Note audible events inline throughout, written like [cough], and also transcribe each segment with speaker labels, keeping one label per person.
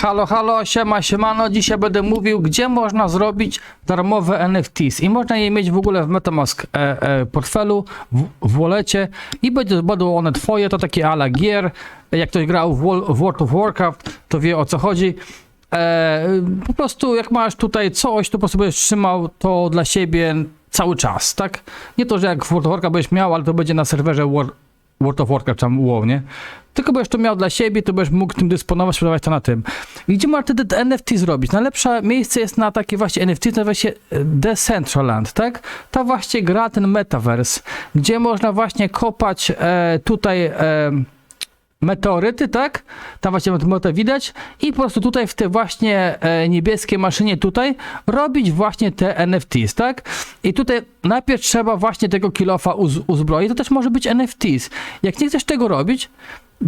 Speaker 1: Halo, halo, siema, siemano. Dzisiaj będę mówił, gdzie można zrobić darmowe NFTs. I można je mieć w ogóle w Metamask e, e, portfelu, w, w wallecie i będzie, będą one twoje, to takie ala gier. Jak ktoś grał w, w World of Warcraft, to wie o co chodzi. E, po prostu jak masz tutaj coś, to po prostu będziesz trzymał to dla siebie cały czas, tak? Nie to, że jak w World of Warcraft będziesz miał, ale to będzie na serwerze War, World of Warcraft, tam WoW? Tylko będziesz to miał dla siebie, to będziesz mógł tym dysponować, sprzedawać to na tym. I gdzie można wtedy te NFT zrobić? Najlepsze miejsce jest na takie właśnie NFT, to nazywa się e, Decentraland, tak? Ta właśnie gra, ten metaverse, gdzie można właśnie kopać e, tutaj e, meteoryty, tak? Tam właśnie meteoryty widać i po prostu tutaj w tej właśnie e, niebieskiej maszynie tutaj robić właśnie te NFTs, tak? I tutaj najpierw trzeba właśnie tego kilofa uz uzbroić, to też może być NFTs. Jak nie chcesz tego robić,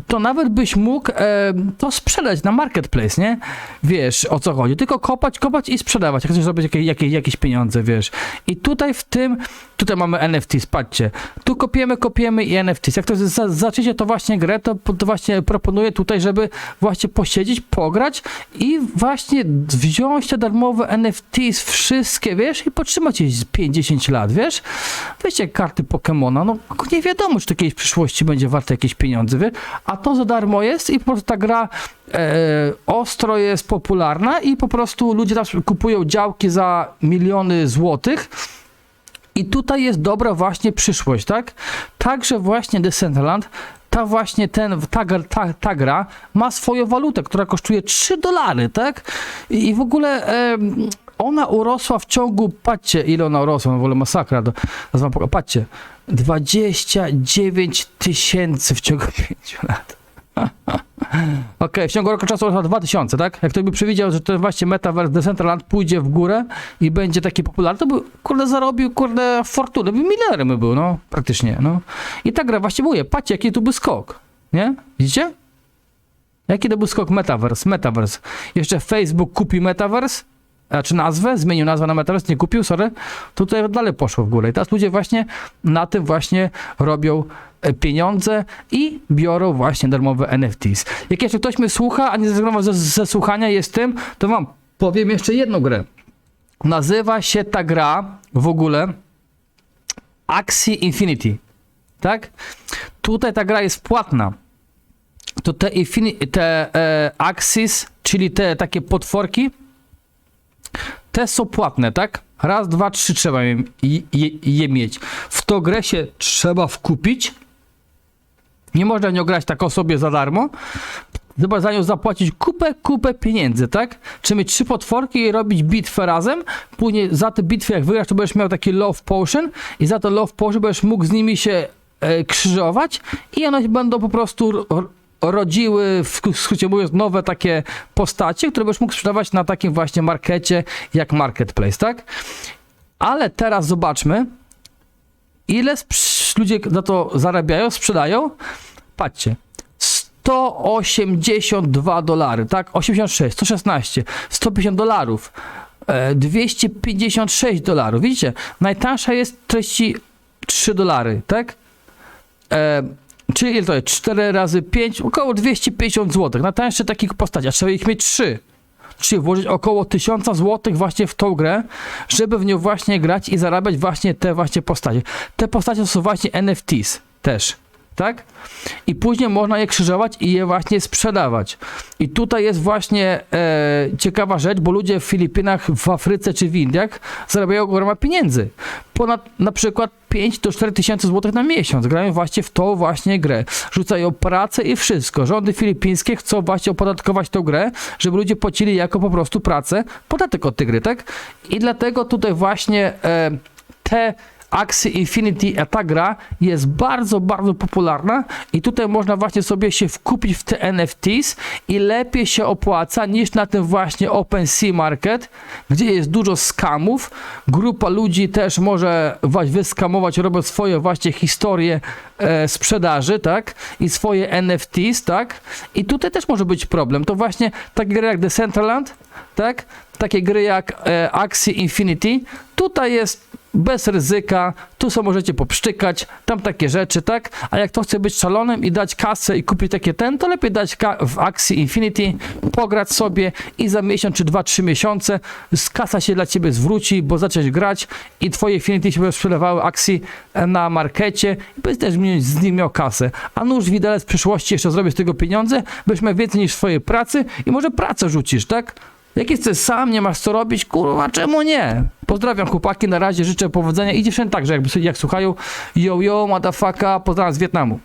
Speaker 1: to nawet byś mógł e, to sprzedać na marketplace, nie? Wiesz o co chodzi. Tylko kopać, kopać i sprzedawać. Chcesz zrobić jakieś, jakieś, jakieś pieniądze, wiesz. I tutaj w tym, tutaj mamy NFTs, patrzcie. Tu kopiemy, kopiemy i NFTs. Jak to za, zaczniecie to właśnie grę, to, to właśnie proponuję tutaj, żeby właśnie posiedzieć, pograć i właśnie wziąć te darmowe NFTs wszystkie, wiesz, i potrzymać je z 5-10 lat, wiesz. Weźcie karty Pokemona, no nie wiadomo, czy to kiedyś w przyszłości będzie warte jakieś pieniądze, wiesz. A to za darmo jest i po prostu ta gra e, ostro jest popularna i po prostu ludzie tam kupują działki za miliony złotych. I tutaj jest dobra właśnie przyszłość, tak? Także właśnie Decentraland, ta właśnie ten, ta, ta, ta gra ma swoją walutę, która kosztuje 3 dolary, tak? I, w ogóle ona urosła w ciągu, patrzcie ile ona urosła, w ogóle masakra, to, zaraz wam patrzcie, 29 tysięcy w ciągu [laughs] 5 lat. [laughs] Okej, w ciągu roku czasu urosła 2000, tak? Jak ktoś by przewidział, że ten właśnie Metaverse Decentraland pójdzie w górę i będzie taki popularny, to by, kurde, zarobił, kurde, fortunę, by milionerem by był, no, praktycznie, no. I ta gra właśnie mówię, patrzcie, jaki tu był skok, nie? Widzicie? Jaki to był skok Metaverse, Metaverse. Jeszcze Facebook kupi Metaverse, znaczy nazwę, zmienił nazwę na Metaverse, nie kupił, sorry, tutaj dalej poszło w górę. I teraz ludzie właśnie na tym właśnie robią e, pieniądze i biorą właśnie darmowe NFTs. Jak jeszcze ktoś mnie słucha, a nie zrezygnował ze, ze słuchania jest tym, to wam powiem jeszcze jedną grę. Nazywa się ta gra w ogóle Axie Infinity. Tak? Tutaj ta gra jest płatna. To te, te e, Axis, czyli te takie potworki, te są płatne, tak? Raz, dwa, trzy trzeba je, je, je mieć. W to grę się trzeba wkupić. Nie można nią grać tak o sobie za darmo. Trzeba za nią zapłacić kupę, kupę pieniędzy, tak? Czy mieć trzy potworki i robić bitwę razem. Później za te bitwy, jak wygrasz, to będziesz miał taki love potion i za to love potion będziesz mógł z nimi się e, krzyżować i one będą po prostu ro- rodziły, w skrócie- mówiąc, nowe takie postacie, które będziesz mógł sprzedawać na takim właśnie markecie jak Marketplace, tak? Ale teraz zobaczmy, ile ludzie na to zarabiają, sprzedają. Patrzcie. 182 dolary, tak? 86, 116, 150 dolarów, e, 256 dolarów. Widzicie? Najtańsza jest 33 dolary, tak? E, czyli to jest? 4 razy 5, około 250 zł. Na tańsze takich postaci, a trzeba ich mieć 3. Czyli włożyć około 1000 zł właśnie w tą grę, żeby w nią właśnie grać i zarabiać właśnie te właśnie postacie. Te postacie są właśnie NFTs też, tak? I później można je krzyżować i je właśnie sprzedawać. I tutaj jest właśnie e, ciekawa rzecz, bo ludzie w Filipinach, w Afryce czy w Indiach zarabiają groma pieniędzy. Ponad na przykład 5 do 4 tysięcy złotych na miesiąc. Grają właśnie w tą właśnie grę. Rzucają pracę i wszystko. Rządy filipińskie chcą właśnie opodatkować tą grę, żeby ludzie płacili jako po prostu pracę, podatek od tej gry, tak? I dlatego tutaj właśnie e, te Axie Infinity, a ta gra jest bardzo, bardzo popularna i tutaj można właśnie sobie się wkupić w te NFTs i lepiej się opłaca niż na tym właśnie OpenSea Market, gdzie jest dużo skamów. Grupa ludzi też może wa- wyskamować, robią swoje właśnie historie e, sprzedaży, tak? I swoje NFTs, tak? I tutaj też może być problem. To właśnie takie gry jak Decentraland, tak? Takie gry jak e, Axie Infinity, tu Tutaj jest bez ryzyka, tu sobie możecie popszczykać, tam takie rzeczy, tak? A jak to chce być szalonym i dać kasę i kupić takie ten, to lepiej dać w akcji Infinity, pograć sobie i za miesiąc czy dwa, trzy miesiące kasa się dla ciebie zwróci, bo zacząć grać i twoje Infinity się będą sprzedawały akcji na markecie i będziesz też z nim miał kasę. A nóż widelec w przyszłości jeszcze zrobię z tego pieniądze, będziesz miał więcej niż swojej pracy i może pracę rzucisz, tak? Jak jesteś sam, nie masz co robić, kurwa, czemu nie? Pozdrawiam chłopaki, na razie życzę powodzenia i dziewczyny także, jakby, jak słuchają, yo yo, motherfucker, pozdrawiam z Wietnamu.